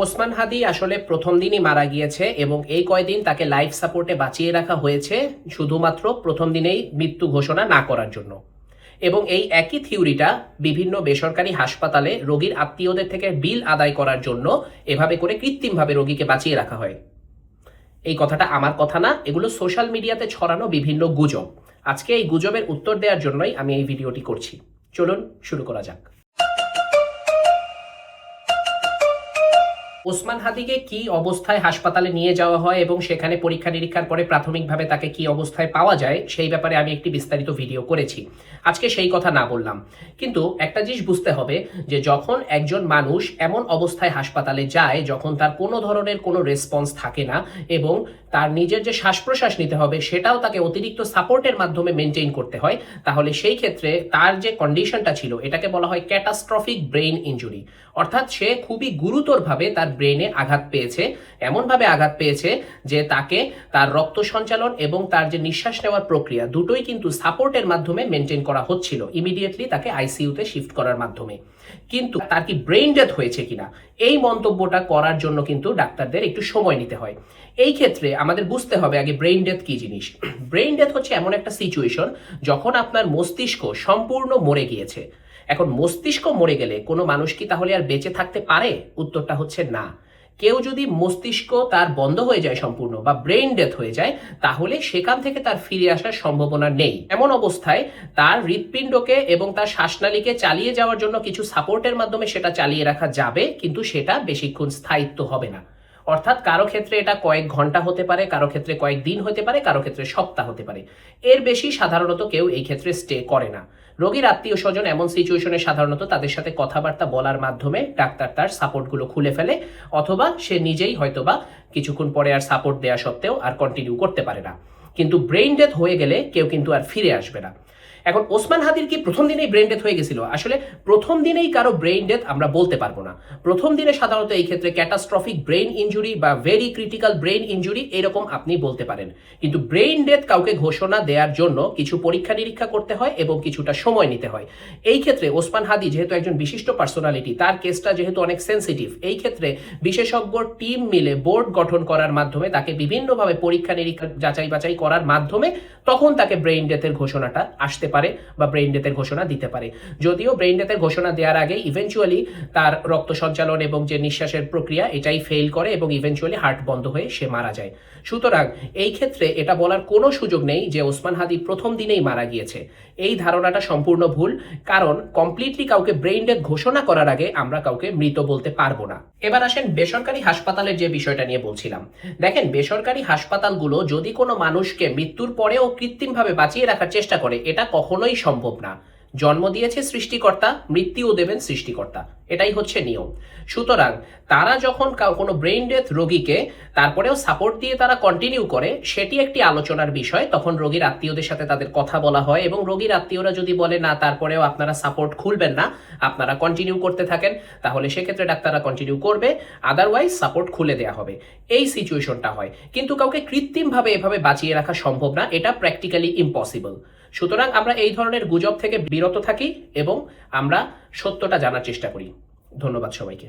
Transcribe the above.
ওসমান হাদি আসলে প্রথম দিনই মারা গিয়েছে এবং এই কয়দিন তাকে লাইফ সাপোর্টে বাঁচিয়ে রাখা হয়েছে শুধুমাত্র প্রথম দিনেই মৃত্যু ঘোষণা না করার জন্য। এবং এই একই থিওরিটা বিভিন্ন বেসরকারি হাসপাতালে রোগীর আত্মীয়দের থেকে বিল আদায় করার জন্য এভাবে করে কৃত্রিমভাবে রোগীকে বাঁচিয়ে রাখা হয়। এই কথাটা আমার কথা না, এগুলো সোশ্যাল মিডিয়াতে ছড়ানো বিভিন্ন গুজব। আজকে এই গুজবের উত্তর দেওয়ার জন্যই আমি এই ভিডিওটি করছি। চলুন শুরু করা যাক। ওসমান হাদিকে কি অবস্থায় হাসপাতালে নিয়ে যাওয়া হয় এবং সেখানে পরীক্ষা নিরীক্ষার পরে প্রাথমিকভাবে তাকে কি অবস্থায় পাওয়া যায়, সেই ব্যাপারে আমি একটি বিস্তারিত ভিডিও করেছি। আজকে সেই কথা না বললাম। কিন্তু একটা জিনিস বুঝতে হবে যে যখন একজন মানুষ এমন অবস্থায় হাসপাতালে যায়, যখন তার কোনো ধরনের কোনো রেসপন্স থাকে না এবং তার নিজের যে শ্বাস প্রশ্বাস নিতে হবে, সেটাও তাকে অতিরিক্ত সাপোর্টের মাধ্যমে মেনটেন করতে হয়। তাহলে সেই ক্ষেত্রে তার যে কন্ডিশনটা ছিল, এটাকে বলা হয় ক্যাটাস্ট্রফিক ব্রেইন ইঞ্জুরি অর্থাৎ সে খুবই গুরুতরভাবে তার ব্রেনে আঘাত পেয়েছে। এমনভাবে আঘাত পেয়েছে যে তাকে তার রক্ত সঞ্চালন এবং তার যে নিঃশ্বাস নেওয়ার প্রক্রিয়া, দুটোই কিন্তু সাপোর্টের মাধ্যমে মেনটেন করা হচ্ছিল ইমিডিয়েটলি তাকে আইসিইউতে শিফট করার মাধ্যমে। কিন্তু তার কি ব্রেইন ডেথ হয়েছে কিনা, এই মন্তব্যটা করার জন্য কিন্তু ডাক্তারদের একটু সময় নিতে হয়। এই ক্ষেত্রে আমাদের বুঝতে হবে আগে ব্রেইন ডেথ কি জিনিস? ব্রেইন ডেথ হচ্ছে এমন একটা সিচুয়েশন যখন আপনার মস্তিষ্ক সম্পূর্ণ মরে গিয়েছে। এখন মস্তিষ্ক মরে গেলে কোনো মানুষ কি তাহলে আর বেঁচে থাকতে পারে? উত্তরটা হচ্ছে না। কেউ যদি মস্তিষ্ক তার বন্ধ হয়ে যায় সম্পূর্ণ বা ব্রেইন ডেথ হয়ে যায়, তাহলে সেখান থেকে তার ফিরে আসার সম্ভাবনা নেই। এমন অবস্থায় তার হৃৎপিণ্ডকে এবং তার শ্বাসনালীকে চালিয়ে যাওয়ার জন্য কিছু সাপোর্টের মাধ্যমে সেটা চালিয়ে রাখা যাবে, কিন্তু সেটা বেশিক্ষণ স্থায়িত্ব হবে না। অর্থাৎ কারও ক্ষেত্রে এটা কয়েক ঘণ্টা হতে পারে, কারও ক্ষেত্রে কয়েক দিন হতে পারে, কারও ক্ষেত্রে সপ্তাহ হতে পারে। এর বেশি সাধারণত কেউ এই ক্ষেত্রে স্টে করে না। রোগীর আত্মীয় স্বজন এমন সিচুয়েশনে সাধারণত তাদের সাথে কথাবার্তা বলার মাধ্যমে ডাক্তার তার সাপোর্টগুলো খুলে ফেলে, অথবা সে নিজেই হয়তোবা কিছুক্ষণ পরে আর সাপোর্ট দেওয়া সত্ত্বেও আর কন্টিনিউ করতে পারে না। কিন্তু ব্রেইন ডেথ হয়ে গেলে কেউ কিন্তু আর ফিরে আসবে না। এখন ওসমান হাদির কি প্রথম দিনেই ব্রেন ডেথ হয়ে গেছিল? আসলে প্রথম দিনেই কারও ব্রেইন ডেথ আমরা বলতে পারব না। প্রথম দিনে সাধারণত এই ক্ষেত্রে ক্যাটাস্ট্রফিক ব্রেইন ইনজুরি বা ভেরি ক্রিটিক্যাল ব্রেইন ইনজুরি এরকম আপনি বলতে পারেন। কিন্তু ব্রেইন ডেথ কাউকে ঘোষণা দেওয়ার জন্য কিছু পরীক্ষা নিরীক্ষা করতে হয় এবং কিছুটা সময় নিতে হয়। এই ক্ষেত্রে ওসমান হাদি যেহেতু একজন বিশিষ্ট পার্সোনালিটি তার কেসটা যেহেতু অনেক সেন্সিটিভ এই ক্ষেত্রে বিশেষজ্ঞ টিম মিলে বোর্ড গঠন করার মাধ্যমে, তাকে বিভিন্নভাবে পরীক্ষা নিরীক্ষা যাচাই বাছাই করার মাধ্যমে তখন তাকে ব্রেইন ডেথের ঘোষণাটা আসতে পারে বা ব্রেইন ডেথের ঘোষণা দিতে পারে। যদিও ব্রেইন ডেথের ঘোষণা দেওয়ার আগে ইভেনচুয়ালি তার রক্ত সঞ্চালন এবং যে নিঃশ্বাসের প্রক্রিয়া এটাই ফেল করে এবং ইভেনচুয়ালি হার্ট বন্ধ হয়ে সে মারা যায়। সুতরাং এই ক্ষেত্রে এটা বলার কোনো সুযোগ নেই যে ওসমান হাদি প্রথম দিনেই মারা গিয়েছে। এই ধারণাটা সম্পূর্ণ ভুল, কারণ কমপ্লিটলি কাউকে ব্রেইন ডেথ ঘোষণা করার আগে আমরা কাউকে মৃত বলতে পারব না। এবার আসেন বেসরকারি হাসপাতালের যে বিষয়টা নিয়ে বলছিলাম। দেখেন বেসরকারি হাসপাতালগুলো যদি কোনো মানুষকে মৃত্যুর পরেও কৃত্রিমভাবে বাঁচিয়ে রাখার চেষ্টা করে, এটা কখনোই সম্ভব না। জন্ম দিয়েছে সৃষ্টিকর্তা, মৃত্যুও দেবেন সৃষ্টিকর্তা। এটাই হচ্ছে নিয়ম। সুতরাং তারা যখন কোনো ব্রেইন ডেথ রোগীকে তারপরেও সাপোর্ট দিয়ে তারা কন্টিনিউ করে, সেটি একটি আলোচনার বিষয়। তখন রোগীর আত্মীয়দের সাথে তাদের কথা বলা হয় এবং রোগীর আত্মীয়রা যদি বলে, না, তারপরেও আপনারা সাপোর্ট খুলবেন না, আপনারা কন্টিনিউ করতে থাকেন, তাহলে সেক্ষেত্রে ডাক্তাররা কন্টিনিউ করবে আদারওয়াইজ সাপোর্ট খুলে দেওয়া হবে। এই সিচুয়েশনটা হয়। কিন্তু কাউকে কৃত্রিমভাবে এভাবে বাঁচিয়ে রাখা সম্ভব না, এটা প্র্যাকটিক্যালি ইম্পসিবল সুতরাং আমরা এই ধরনের গুজব থেকে বিরত থাকি এবং আমরা সত্যটা জানার চেষ্টা করি। ধন্যবাদ সবাইকে।